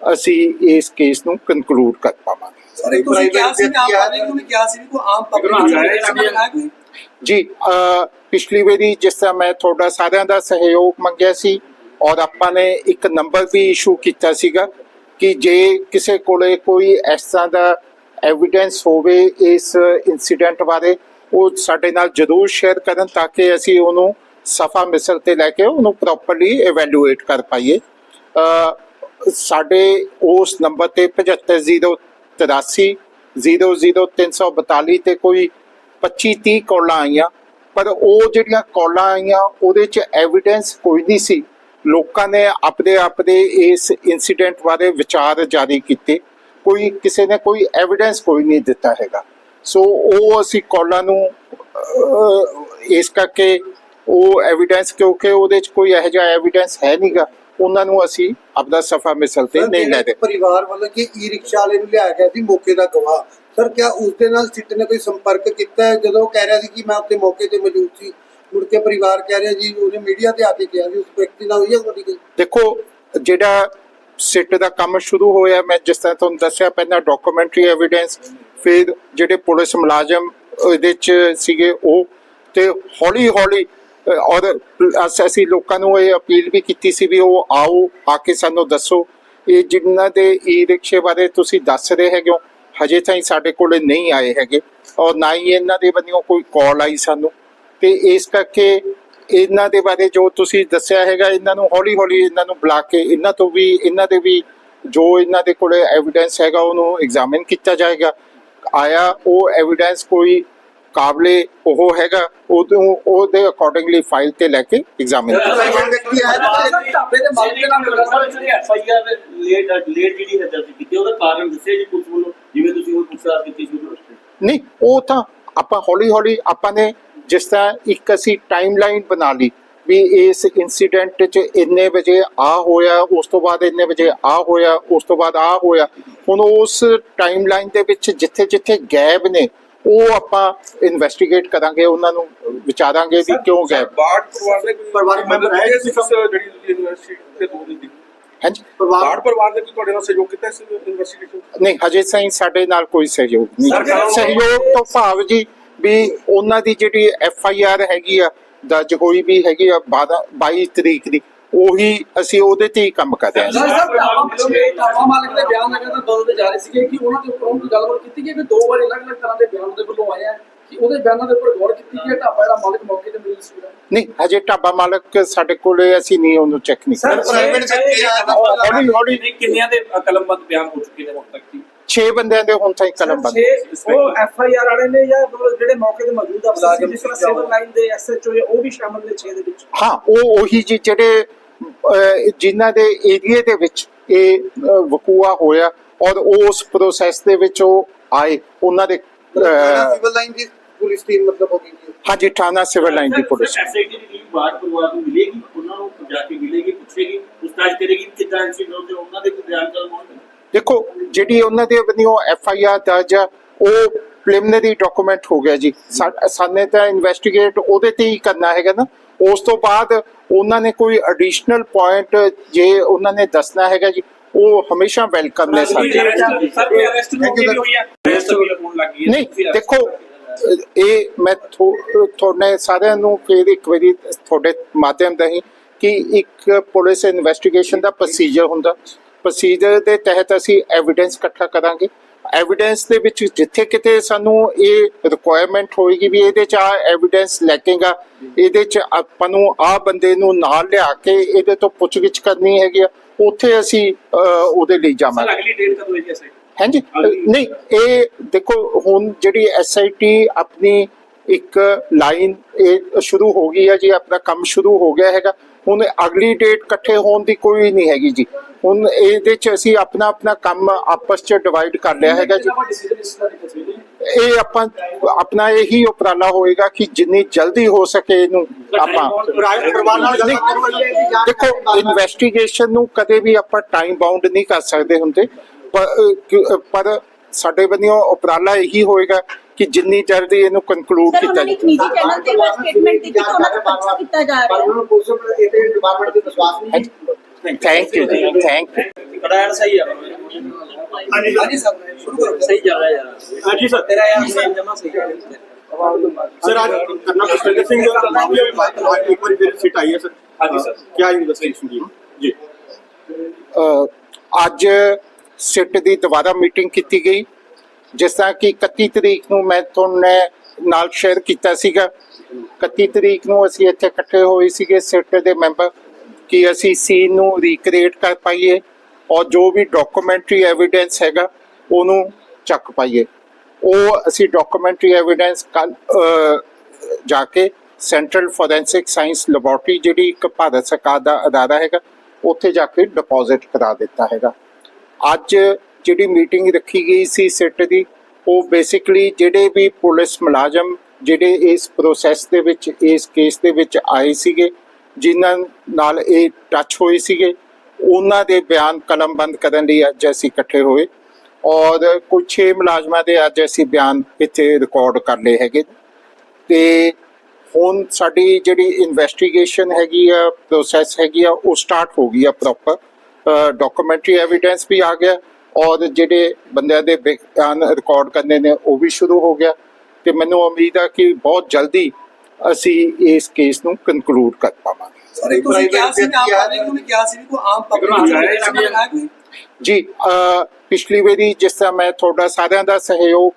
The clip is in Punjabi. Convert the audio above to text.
ਅਸੀਂ ਇਸ ਕੇਸ ਨੂੰ ਕਨਕਲੂਡ ਕਰ ਪਾਵਾਂਗੇ। ਸਰ ਤੁਸੀਂ ਕਿਹਾ ਸੀ ਆਮ ਪਬਲਿਕ ਨੂੰ ਵੀ ਕਿਹਾ ਸੀ ਵੀ ਕੋਈ ਆਮ ਪਬਲਿਕ ਨੂੰ ਹੈ ਕੋਈ? ਜੀ ਅ, ਪਿਛਲੀ ਵਾਰੀ ਜਿਸ ਤਰ੍ਹਾਂ ਮੈਂ ਤੁਹਾਡਾ ਸਾਰਿਆਂ ਦਾ ਸਹਿਯੋਗ ਮੰਗਿਆ ਸੀ ਔਰ ਆਪਾਂ ਨੇ ਇੱਕ ਨੰਬਰ ਵੀ ਇਸ਼ੂ ਕੀਤਾ ਸੀਗਾ ਕਿ ਜੇ ਕਿਸੇ ਕੋਲੇ ਕੋਈ ਇਸ ਤਰ੍ਹਾਂ ਦਾ ਐਵੀਡੈਂਸ ਹੋਵੇ ਇਸ ਇਨਸੀਡੈਂਟ ਬਾਰੇ ਉਹ ਸਾਡੇ ਨਾਲ ਜ਼ਰੂਰ ਸ਼ੇਅਰ ਕਰਨ ਤਾਂ ਕਿ ਅਸੀਂ ਉਹਨੂੰ ਸਫਾ ਮਿਸਲ ਤੇ ਲੈ ਕੇ ਉਹਨੂੰ ਪ੍ਰੋਪਰਲੀ ਇਵੈਲੂਏਟ ਕਰ ਪਾਈਏ। ਅ, ਸਾਡੇ ਉਸ ਨੰਬਰ ਤੇ 7503 00342 ਤੇ ਕੋਈ 25 30 ਕਾਲਾਂ ਆਈਆਂ। ਪਰ ਉਹ ਜਿਹੜੀਆਂ ਕਾਲਾਂ ਆਈਆਂ, ਉਹਦੇ ਚ ਐਵੀਡੈਂਸ ਕੋਈ ਨਹੀਂ ਸੀ। ਲੋਕਾਂ ਨੇ ਆਪਣੇ ਆਪਣੇ ਇਸ ਇਨਸੀਡੈਂਟ ਬਾਰੇ ਵਿਚਾਰ ਜਾਰੀ ਕੀਤੇ। ਕੋਈ ਕਿਸੇ ਨੇ ਕੋਈ ਐਵੀਡੈਂਸ ਕੋਈ ਨਹੀਂ ਦਿੱਤਾ ਹੈਗਾ। ਸੋ ਉਹ ਅਸੀਂ ਕਾਲਾਂ ਨੂੰ ਇਸ ਕਰਕੇ ਉਹ ਐਵੀਡੈਂਸ ਕਿਉਂਕਿ ਉਹਦੇ ਚ ਕੋਈ ਇਹੋ ਜਿਹਾ ਐਵੀਡੈਂਸ ਹੈ ਨਹੀਂਗਾ ਉਹਨਾਂ ਨੂੰ ਅਸੀਂ ਆਪਦਾ ਸਫਾ ਮਿਸਲ ਤੇ ਨਹੀਂ ਲੈ ਦੇ ਪਰਿਵਾਰ ਵੱਲੋਂ ਕਿ ਈ ਰਿਕਸ਼ਾ ਵਾਲੇ ਨੂੰ ਲਿਆਇਆ ਗਿਆ ਸੀ ਮੌਕੇ ਦਾ ਗਵਾਹ ਸਰ ਕਿਆ ਉਸ ਦੇ ਨਾਲ ਸਿੱਟ ਨੇ ਕੋਈ ਸੰਪਰਕ ਕੀਤਾ ਹੈ? ਜਦੋਂ ਕਹਿ ਰਿਹਾ ਸੀ ਕਿ ਮੈਂ ਉੱਥੇ ਮੌਕੇ ਤੇ ਮੌਜੂਦ ਸੀ ਮੁੜ ਕੇ ਪਰਿਵਾਰ ਕਹਿ ਰਿਹਾ ਜੀ ਉਹਨੇ ਮੀਡੀਆ ਤੇ ਆ ਕੇ ਕਿਹਾ ਵੀ ਉਸ ਵਿਅਕਤੀ ਨਾਲ ਹੋਈ ਹੈ ਤੁਹਾਡੀ ਕੋਈ? ਦੇਖੋ ਜਿਹੜਾ ਸਿੱਟ ਦਾ ਕੰਮ ਸ਼ੁਰੂ ਹੋਇਆ ਮੈਂ ਜਿਸ ਤਰ੍ਹਾਂ ਤੁਹਾਨੂੰ ਦੱਸਿਆ ਪਹਿਲਾਂ ਡਾਕੂਮੈਂਟਰੀ ਐਵੀਡੈਂਸ ਫਿਰ ਜਿਹੜੇ ਪੁਲਿਸ ਮੁਲਾਜ਼ਮ ਇਹਦੇ ਚ ਸੀਗੇ ਉਹ ਤੇ ਹੌਲੀ ਹੌਲੀ ਔਰ ਅਸ- ਅਸੀਂ ਲੋਕਾਂ ਨੂੰ ਇਹ ਅਪੀਲ ਵੀ ਕੀਤੀ ਸੀ ਵੀ ਉਹ ਆਓ, ਆ ਕੇ ਸਾਨੂੰ ਦੱਸੋ। ਇਹ ਜਿਨ੍ਹਾਂ ਦੇ ਈ ਰਿਕਸ਼ੇ ਬਾਰੇ ਤੁਸੀਂ ਦੱਸ ਰਹੇ ਹੈਗੇ ਹੋ, ਹਜੇ ਤਾਈਂ ਸਾਡੇ ਕੋਲੇ ਨਹੀਂ ਆਏ ਹੈਗੇ। ਔਰ ਨਾ ਹੀ ਇਹਨਾਂ ਦੇ ਬੰਨਿਓ ਕੋਈ ਕਾਲ ਆਈ ਸਾਨੂੰ। ਤੇ ਇਸ ਕਰਕੇ ਇਹਨਾਂ ਦੇ ਬਾਰੇ ਜੋ ਤੁਸੀਂ ਦੱਸਿਆ ਹੈਗਾ, ਇਹਨਾਂ ਨੂੰ ਹੌਲੀ ਹੌਲੀ ਇਹਨਾਂ ਨੂੰ ਬੁਲਾ ਕੇ ਇਹਨਾਂ ਤੋਂ ਵੀ, ਇਹਨਾਂ ਦੇ ਵੀ ਜੋ ਇਹਨਾਂ ਦੇ ਕੋਲੇ ਐਵੀਡੈਂਸ ਹੈਗਾ, ਉਹਨੂੰ ਐਗਜ਼ਾਮਿਨ ਕੀਤਾ ਜਾਏਗਾ। ਆਇਆ, ਉਹ ਐਵੀਡੈਂਸ ਕੋਈ ਕਾਬਲੇ ਉਹ ਹੈਗਾ ਉਹਨੂੰ ਉਹਦੇ ਅਕੋਰਡਿੰਗਲੀ ਫਾਈਲ ਤੇ ਲੈ ਕੇ ਐਗਜ਼ਾਮਿਨ ਢਾਬੇ ਦੇ ਮਾਲਕ ਦੇ ਨਾਲ ਮਿਲਣਾ ਸਰ ਜਿਹੜੀ ਐਫਆਈਆਰ ਲੇਟ ਲੇਟ ਜਿਹੜੀ ਹੈ ਦਰਜ ਕੀਤੀ ਉਹਦਾ ਕਾਰਨ ਦੱਸਿਆ ਜੀ ਪੁਲਿਸ ਵੱਲੋਂ ਜਿਵੇਂ ਤੁਸੀਂ ਉਹ ਪੁੱਛਿਆ ਕੀਤੀ ਸੀ ਨਹੀਂ ਉਹ ਤਾਂ ਆਪਾਂ ਹੌਲੀ ਹੌਲੀ ਆਪਾਂ ਨੇ ਜਿਸ ਤਰ੍ਹਾਂ ਇੱਕ ਅਸੀਂ ਟਾਈਮਲਾਈਨ ਬਣਾ ਲਈ ਵੀ ਇਸ ਇਨਸੀਡੈਂਟ 'ਚ ਇੰਨੇ ਵਜੇ ਆ ਹੋਇਆ ਉਸ ਤੋਂ ਬਾਅਦ ਇੰਨੇ ਵਜੇ ਆ ਹੋਇਆ ਉਸ ਤੋਂ ਬਾਅਦ ਆ ਹੋਇਆ। ਹੁਣ ਉਸ ਟਾਈਮਲਾਈਨ ਦੇ ਵਿੱਚ ਜਿੱਥੇ ਜਿੱਥੇ ਗੈਪ ਨੇ ਉਹ ਆਪਾਂ ਇਨਵੈਸਟੀਗੇਟ ਕਰਾਂਗੇ ਉਹਨਾਂ ਨੂੰ ਵਿਚਾਰਾਂਗੇ ਵੀ ਕਿਉਂ ਗੈਪ। ਬਾੜ ਪਰਿਵਾਰ ਦੇ ਕੋਈ ਪਰਿਵਾਰਕ ਮੈਂਬਰ ਹੈ ਜਿਹੜੀ ਯੂਨੀਵਰਸਿਟੀ ਤੇ ਦੂਰ ਦੀ। ਹਾਂਜੀ? ਪਰਿਵਾਰ ਬਾੜ ਪਰਿਵਾਰ ਨੇ ਕੋਈ ਤੁਹਾਡੇ ਨਾਲ ਸਹਿਯੋਗ ਕੀਤਾ ਇਸ ਇਨਵੈਸਟੀਗੇਸ਼ਨ ਨਹੀਂ ਹਜੇ ਤਾਈਂ ਸਾਡੇ ਨਾਲ ਕੋਈ ਸਹਿਯੋਗ ਨਹੀਂ ਸਹਿਯੋਗ ਤੋਂ ਭਾਵ ਜੀ ਵੀ ਉਹਨਾਂ ਦੀ ਜਿਹੜੀ ਐਫ ਆਈ ਆਰ ਹੈਗੀ ਆ ਦਰਜ ਹੋਈ ਵੀ ਹੈਗੀ ਆ 12 22 ਤਰੀਕ ਦੀ। ਉਹੀ ਅਸੀਂ ਉਹਦੇ ਤੇ ਹੀ ਕੰਮ ਕਰ ਰਹੇ ਹਾਂ। ਢਾਬਾ ਮਾਲਕ ਦੇ ਬਿਆਨ ਲਗਾਤਾਰ ਬਦਲਦੇ ਜਾ ਰਹੇ ਸੀਗੇ ਕਿ ਉਹਨਾਂ ਦੇ ਉੱਪਰ ਦੀ ਗੱਲਬਾਤ ਕੀਤੀ ਗਈ ਕਿ ਦੋ ਵਾਰ ਅਲੱਗ-ਅਲੱਗ ਤਰ੍ਹਾਂ ਦੇ ਬਿਆਨ ਉਹਦੇ ਵੱਲੋਂ ਆਏ ਆ ਕਿ ਉਹਦੇ ਬਿਆਨਾਂ ਦੇ ਉੱਪਰ ਗੌਰ ਕੀਤੀ ਗਈ ਢਾਬਾ ਜਿਹੜਾ ਮਾਲਕ ਮੌਕੇ ਤੇ ਮੌਜੂਦ ਸੀਗਾ ਨਹੀਂ ਹਜੇ ਢਾਬਾ ਮਾਲਕ ਸਾਡੇ ਕੋਲੇ ਅਸੀਂ ਨਹੀਂ ਉਹਨੂੰ ਚੈੱਕ ਨਹੀਂ ਸਰ ਕਰ ਪ੍ਰਾਈਵੇਟ ਆਇਆ ਤਾਂ ਹੌਲੀ ਹੌਲੀ। ਨਹੀਂ ਕਿੰਨਿਆਂ ਦੇ ਕਲਮਬੰਦ ਬਿਆਨ ਹੋ ਚੁੱਕੇ ਨੇ ਹੁਣ ਤੱਕ ਜੀ? 6 ਬੰਦਿਆਂ ਦੇ ਹੁਣ ਤਾਈਂ ਕਲਮ ਬੰਦ ਉਹ ਐਫ ਆਈ ਆਰ ਵਾਲੇ ਨੇ ਜਾਂ ਜਿਹੜੇ ਮੌਕੇ ਤੇ ਮੌਜੂਦ ਆ ਮੁਲਾਜ਼ਮ ਜਿਸ ਤਰ੍ਹਾਂ ਸਿਵਲ ਲਾਈਨ ਦੇ ਐਸ ਐਚ ਓ ਉਹ ਵੀ ਸ਼ਾਮਲ ਨੇ 6 ਦੇ ਵਿੱਚ? ਹਾਂ ਉਹ ਉਹੀ ਜੀ ਜਿਹੜੇ ਜਿਨ੍ਹਾਂ ਦੇ ਏਰੀਏ ਦੇ ਵਿੱਚ ਇਹ ਵਕੂਆ ਹੋਇਆ ਔਰ ਉਸ ਪ੍ਰੋਸੈਸ ਦੇ ਵਿੱਚ ਉਹ ਆਏ ਉਹਨਾਂ ਦੇ ਅਹ, ਸਿਵਲ ਲਾਈਨ ਦੀ ਪੁਲਿਸ ਟੀਮ ਮਤਲਬ ਹੋ ਗਈ ਜੀ। ਹਾਂਜੀ ਥਾਣਾ ਸਿਵਲ ਲਾਈਨ ਦੀ ਪੁਲਿਸ। ਐਸਆਈਟੀ ਦੀ ਟੀਮ ਬਾੜ ਪਰਿਵਾਰ ਨੂੰ ਮਿਲੇਗੀ ਉਹਨਾਂ ਨੂੰ ਜਾ ਕੇ ਮਿਲੇਗੀ ਪੁੱਛੇਗੀ ਪੁੱਛਤਾਛ ਕਰੇਗੀ ਕਿ ਕਿੱਦਾਂ ਇਨਸੀਡੈਂਟ ਹੋਤੇ ਉਹਨਾਂ ਦੇ ਕੋਈ ਬਿਆਨ ਦੇਖੋ ਜਿਹੜੀ ਉਹਨਾਂ ਦੇ ਬੰਨਿਓ ਐਫ ਆਈ ਆਰ ਦਰਜ ਆ ਉਹ ਪ੍ਰੀਲਿਮਿਨਰੀ ਡਾਕੂਮੈਂਟ ਹੋ ਗਿਆ ਜੀ। ਸਾਨੇ ਤਾਂ ਇਨਵੈਸਟੀਗੇਟ ਉਹਦੇ ਤੇ ਹੀ ਕਰਨਾ ਹੈਗਾ ਨਾ। ਉਸ ਤੋਂ ਬਾਅਦ ਉਹਨਾਂ ਨੇ ਕੋਈ ਐਡੀਸ਼ਨਲ ਪੁਆਇੰਟ ਜੇ ਉਹਨਾਂ ਨੇ ਦੱਸਣਾ ਹੈਗਾ ਜੀ ਉਹ ਹਮੇਸ਼ਾ ਵੈਲਕਮ ਨੇ ਸਾਡੇ ਹੋ ਹੈ ਹੈ ਨਹੀਂ ਦੇਖੋ ਇਹ ਮੈਂ ਤੁਹਾਡੇ ਸਾਰਿਆਂ ਨੂੰ ਫਿਰ ਇੱਕ ਵਾਰੀ ਤੁਹਾਡੇ ਮਾਧਿਅਮ ਰਾਹੀਂ ਕਿ ਇੱਕ ਪੁਲਿਸ ਇਨਵੈਸਟੀਗੇਸ਼ਨ ਦਾ ਪ੍ਰੋਸੀਜਰ ਹੁੰਦਾ। ਪ੍ਰੋਸੀਜਰ ਦੇ ਤਹਿਤ ਅਸੀਂ ਐਵੀਡੈਂਸ ਇਕੱਠਾ ਕਰਾਂਗੇ। ਐਵੀਡੈਂਸ ਦੇ ਵਿੱਚ ਜਿੱਥੇ ਕਿਤੇ ਸਾਨੂੰ ਇਹ ਰਿਕੁਆਇਰਮੈਂਟ ਹੋਏਗੀ ਵੀ ਇਹਦੇ ਚ ਆ ਐਵੀਡੈਂਸ ਲੈਕੇਗਾ ਇਹਦੇ ਚ ਆਪਾਂ ਨੂੰ ਆ ਬੰਦੇ ਨੂੰ ਨਾਲ ਲਿਆ ਕੇ ਇਹਦੇ ਤੋਂ ਪੁੱਛਗਿੱਛ ਕਰਨੀ ਹੈਗੀ ਆ। ਉੱਥੇ ਅਸੀਂ ਉਹਦੇ ਲਈ ਜਾਵਾਂਗੇ। ਅਗਲੀ ਡੇਟ ਕਦੋਂ ਹੈ ਜੀ ਐਸਆਈਟੀ ਹਾਂਜੀ ਨਹੀਂ ਇਹ ਦੇਖੋ ਹੁਣ ਜਿਹੜੀ ਐਸਆਈਟੀ ਆਪਣੀ ਇੱਕ ਲਾਈਨ ਇਹ ਸ਼ੁਰੂ ਹੋ ਗਈ ਹੈ ਜੀ ਆਪਣਾ ਕੰਮ ਸ਼ੁਰੂ ਹੋ ਗਿਆ ਹੈਗਾ। ਹੁਣ ਅਗਲੀ ਡੇਟ ਇਕੱਠੇ ਹੋਣ ਦੀ ਕੋਈ ਨਹੀਂ ਹੈਗੀ ਜੀ। ਹੁਣ ਇਹਦੇ ਚ ਅਸੀਂ ਆਪਣਾ ਆਪਣਾ ਕੰਮ ਆਪਸ ਚ ਡਿਵਾਈਡ ਕਰ ਲਿਆ ਹੈਗਾ ਜੀ। ਦੀ ਇਹ ਆਪਾਂ ਆਪਣਾ ਇਹੀ ਉਪਰਾਲਾ ਹੋਏਗਾ ਕਿ ਜਿੰਨੀ ਜਲਦੀ ਹੋ ਸਕੇ ਇਹਨੂੰ ਆਪਾਂ ਦੇਖੋ ਇਨਵੈਸਟੀਗੇਸ਼ਨ ਨੂੰ ਕਦੇ ਵੀ ਆਪਾਂ ਟਾਈਮ ਬਾਉਂਡ ਨਹੀਂ ਕਰ ਸਕਦੇ ਹੁੰਦੇ। ਪਰ ਸਾਡੇ ਬੰਨਿਓ ਉਪਰਾਲਾ ਇਹੀ ਹੋਏਗਾ ਕਿ ਜਿੰਨੀ ਜਲਦੀ ਇਹਨੂੰ ਕਨਕਲੂਡ ਸਰ ਕੀਤਾ ਉਹਨਾਂ ਨੇ ਇੱਕ ਨਿੱਜੀ ਚੈਨਲ ਤੇ ਸਟੇਟਮੈਂਟ ਦਿੱਤੀ ਕਿ ਉਹਨਾਂ ਦਾ ਪਰਚਾ ਕੀਤਾ ਜਾ ਰਿਹਾ ਹੈ। ਪਰ ਉਹਨਾਂ ਨੂੰ ਪੁਲਿਸ ਇਹਦੇ ਡਿਪਾਰਟਮੈਂਟ ਤੇ ਵਿਸ਼ਵਾਸ ਨਹੀਂ ਹੈ। ਥੈਂਕ ਯੂ ਜੀ ਥੈਂਕ ਯੂ ਕੜਾਇਣ ਸਹੀ ਆ ਹਾਂਜੀ ਹਾਂਜੀ ਸਰ ਸ਼ੁਰੂ ਕਰੋ ਸਹੀ ਚੱਲ ਰਿਹਾ ਯਾਰ ਹਾਂਜੀ ਸਰ ਤੇਰਾ ਯਾਰ ਸੇਮ ਜਮਾ ਸਹੀ ਹੈ सर आज करना पुष्कर सिंह मामले में बात आज एक बार फिर सिट आई है सर हाँ जी, सर। क्या इन्वेस्टिगेशन की जी ਅ, ਅੱਜ ਸਿੱਟ ਦੀ ਦੁਬਾਰਾ ਮੀਟਿੰਗ ਕੀਤੀ ਗਈ ਜਿਸ ਤਰ੍ਹਾਂ ਕਿ 31 ਤਰੀਕ ਨੂੰ ਮੈਂ ਤੁਹਾਨੂੰ ਨਾਲ ਸ਼ੇਅਰ ਕੀਤਾ ਸੀਗਾ 31 ਤਰੀਕ ਨੂੰ ਅਸੀਂ ਇੱਥੇ ਇਕੱਠੇ ਹੋਏ ਸੀਗੇ ਸਿੱਟ ਦੇ ਮੈਂਬਰ ਕਿ ਅਸੀਂ ਸੀਨ ਨੂੰ ਰੀਕ੍ਰੀਏਟ ਕਰ ਪਾਈਏ ਔਰ ਜੋ ਵੀ ਡਾਕੂਮੈਂਟਰੀ ਐਵੀਡੈਂਸ ਹੈਗਾ, ਉਹਨੂੰ ਚੱਕ ਪਾਈਏ। ਉਹ ਅਸੀਂ ਡਾਕੂਮੈਂਟਰੀ ਐਵੀਡੈਂਸ ਕੱਲ ਜਾ ਕੇ ਸੈਂਟਰਲ ਫੋਰੈਂਸਿਕ ਸਾਇੰਸ ਲੈਬੋਰਟਰੀ ਜਿਹੜੀ ਇੱਕ ਭਾਰਤ ਸਰਕਾਰ ਦਾ ਅਦਾਰਾ ਹੈਗਾ, ਉੱਥੇ ਜਾ ਕੇ ਡਿਪੋਜ਼ਿਟ ਕਰਾ ਦਿੱਤਾ ਹੈਗਾ। ਅੱਜ ਜਿਹੜੀ ਮੀਟਿੰਗ ਰੱਖੀ ਗਈ ਸੀ ਸਿੱਟ ਦੀ, ਉਹ ਬੇਸਿਕਲੀ ਜਿਹੜੇ ਵੀ ਪੁਲਿਸ ਮੁਲਾਜ਼ਮ ਜਿਹੜੇ ਇਸ ਪ੍ਰੋਸੈਸ ਦੇ ਵਿੱਚ, ਇਸ ਕੇਸ ਦੇ ਵਿੱਚ ਆਏ ਸੀਗੇ, ਜਿਨ੍ਹਾਂ ਨਾਲ ਇਹ ਟੱਚ ਹੋਏ ਸੀਗੇ ਉਹਨਾਂ ਦੇ ਬਿਆਨ ਕਲਮਬੰਦ ਕਰਨ ਲਈ ਅੱਜ ਅਸੀਂ ਇਕੱਠੇ ਹੋਏ ਔਰ ਕੁਝ 6 ਮੁਲਾਜ਼ਮਾਂ ਦੇ ਅੱਜ ਅਸੀਂ ਬਿਆਨ ਇੱਥੇ ਰਿਕਾਰਡ ਕਰ ਲਏ ਹੈਗੇ। ਤੇ ਹੁਣ ਸਾਡੀ ਜਿਹੜੀ ਇਨਵੈਸਟੀਗੇਸ਼ਨ ਹੈਗੀ ਆ ਪ੍ਰੋਸੈਸ ਹੈਗੀ ਆ, ਉਹ ਸਟਾਰਟ ਹੋ ਗਈ ਆ ਪ੍ਰੋਪਰ ਡਾਕੂਮੈਂਟਰੀ ਐਵੀਡੈਂਸ ਵੀ ਆ ਗਿਆ ਔਰ ਜਿਹੜੇ ਬੰਦਿਆਂ ਦੇ ਬਿਆਨ ਰਿਕਾਰਡ ਕਰਨੇ ਨੇ, ਉਹ ਵੀ ਸ਼ੁਰੂ ਹੋ ਗਿਆ। ਤੇ ਮੈਨੂੰ ਉਮੀਦ ਆ ਕਿ ਬਹੁਤ ਜਲਦੀ ਅਸੀਂ ਇਸ ਕੇਸ ਨੂੰ ਕਨਕਲੂਡ ਕਰ ਪਾਵਾਂਗੇ। ਸਰ ਤੁਸੀਂ ਕਿਹਾ ਸੀ ਨਾ ਪ੍ਰਾਈਵੇਟ ਆਮ ਪਬਲਿਕ ਨੂੰ ਕਿਹਾ ਸੀ ਵੀ ਕੋਈ ਆਮ ਪਬਲਿਕ ਨੂੰ ਕੋਈ? ਜੀ ਪਿਛਲੀ ਵਾਰੀ ਜਿਸ ਤਰ੍ਹਾਂ ਮੈਂ ਤੁਹਾਡਾ ਸਾਰਿਆਂ ਦਾ ਸਹਿਯੋਗ